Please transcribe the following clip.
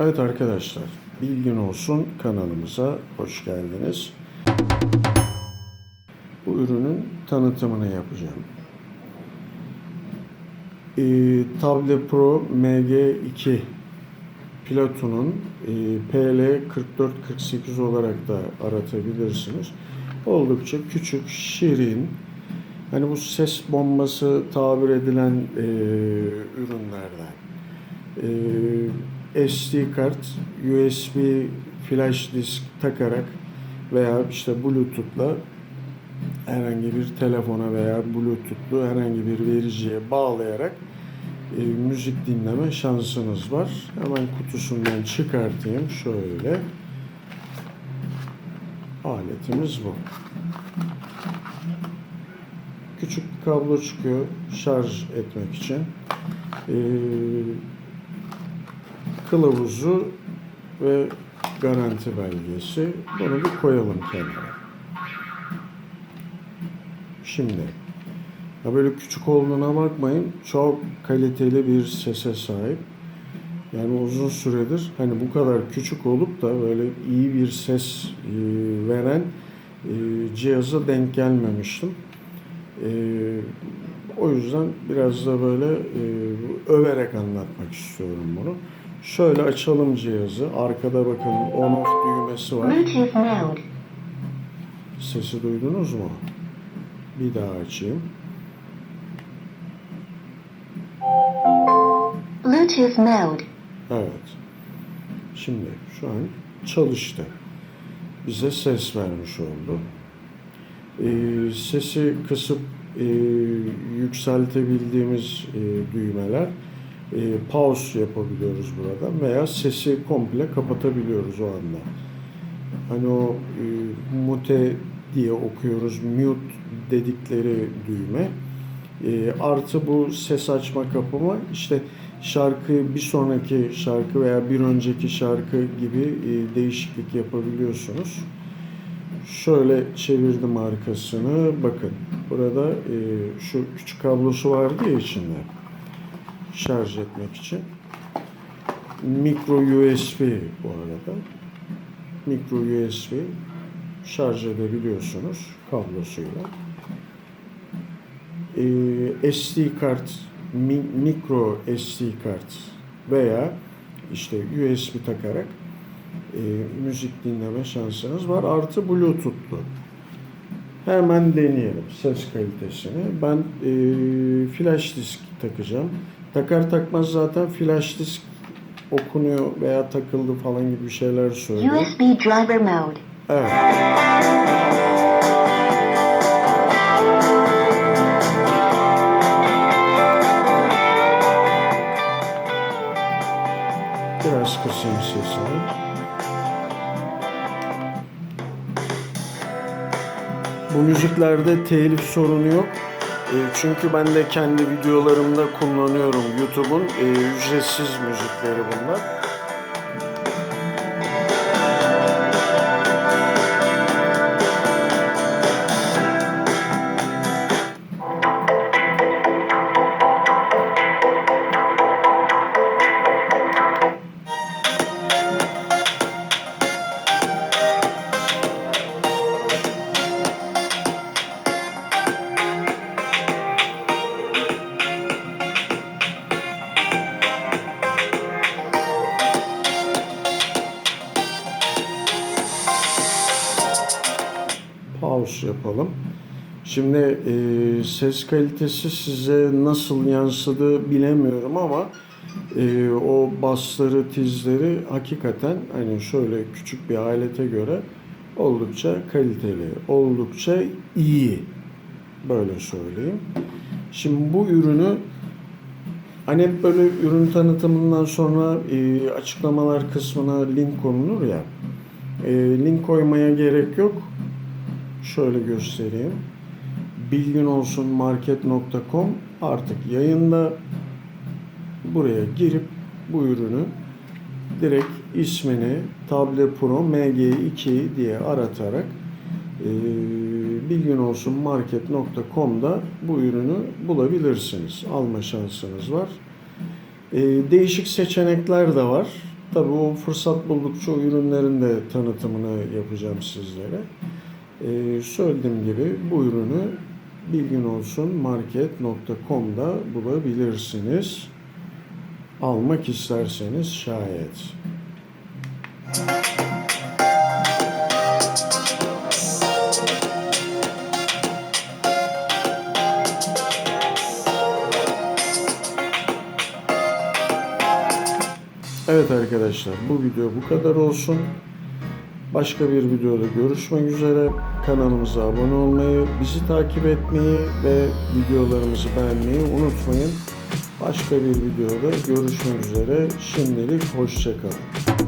Evet arkadaşlar, bilgin olsun kanalımıza hoş geldiniz. Bu ürünün tanıtımını yapacağım. Ee, Table Pro MG2 Platon'un e, PL4448 olarak da aratabilirsiniz. Oldukça küçük, şirin, hani bu ses bombası tabir edilen e, ürünlerden. E, SD kart, USB flash disk takarak veya işte Bluetooth'la herhangi bir telefona veya Bluetooth'lu herhangi bir vericiye bağlayarak e, müzik dinleme şansınız var. Hemen kutusundan çıkartayım şöyle. Aletimiz bu. Küçük bir kablo çıkıyor şarj etmek için. E, kılavuzu ve garanti belgesi. Bunu bir koyalım kenara. Şimdi ya böyle küçük olduğuna bakmayın. Çok kaliteli bir sese sahip. Yani uzun süredir hani bu kadar küçük olup da böyle iyi bir ses e, veren e, cihaza denk gelmemiştim. E, o yüzden biraz da böyle e, överek anlatmak istiyorum bunu. Şöyle açalım cihazı. Arkada bakın on off düğmesi var. Bluetooth mode. Sesi duydunuz mu? Bir daha açayım. Bluetooth mode. Evet. Şimdi şu an çalıştı. Bize ses vermiş oldu. Ee, sesi kısıp e, yükseltebildiğimiz e, düğmeler e, pause yapabiliyoruz burada veya sesi komple kapatabiliyoruz o anda. Hani o e, mute diye okuyoruz, mute dedikleri düğme. E, artı bu ses açma kapama işte şarkı bir sonraki şarkı veya bir önceki şarkı gibi e, değişiklik yapabiliyorsunuz. Şöyle çevirdim arkasını. Bakın burada e, şu küçük kablosu vardı ya içinde. Şarj etmek için. Micro USB bu arada. Micro USB şarj edebiliyorsunuz kablosuyla. Ee, SD kart, mi- micro SD kart veya işte USB takarak e, müzik dinleme şansınız var. Artı Bluetooth'lu. Hemen deneyelim ses kalitesini. Ben e, flash disk takacağım. Takar takmaz zaten flash disk okunuyor veya takıldı falan gibi şeyler söylüyor. USB driver mode. Evet. Biraz kısayım sesini. Bu müziklerde telif sorunu yok. E, Çünkü ben de kendi videolarımda kullanıyorum YouTube'un e, ücretsiz müzikleri bunlar. Pause yapalım. Şimdi e, ses kalitesi size nasıl yansıdı bilemiyorum ama e, o basları, tizleri hakikaten hani şöyle küçük bir alete göre oldukça kaliteli, oldukça iyi. Böyle söyleyeyim. Şimdi bu ürünü hani böyle ürün tanıtımından sonra e, açıklamalar kısmına link konulur ya. E, link koymaya gerek yok. Şöyle göstereyim. Bilgin olsun market.com artık yayında. Buraya girip bu ürünü direkt ismini Table Pro MG2 diye aratarak e, bilgin olsun market.com'da bu ürünü bulabilirsiniz. Alma şansınız var. E, değişik seçenekler de var. Tabii o fırsat buldukça ürünlerin de tanıtımını yapacağım sizlere. Ee, söylediğim gibi bu ürünü bilgin olsun market.com'da bulabilirsiniz. Almak isterseniz şayet. Evet arkadaşlar bu video bu kadar olsun. Başka bir videoda görüşmek üzere. Kanalımıza abone olmayı, bizi takip etmeyi ve videolarımızı beğenmeyi unutmayın. Başka bir videoda görüşmek üzere. Şimdilik hoşçakalın.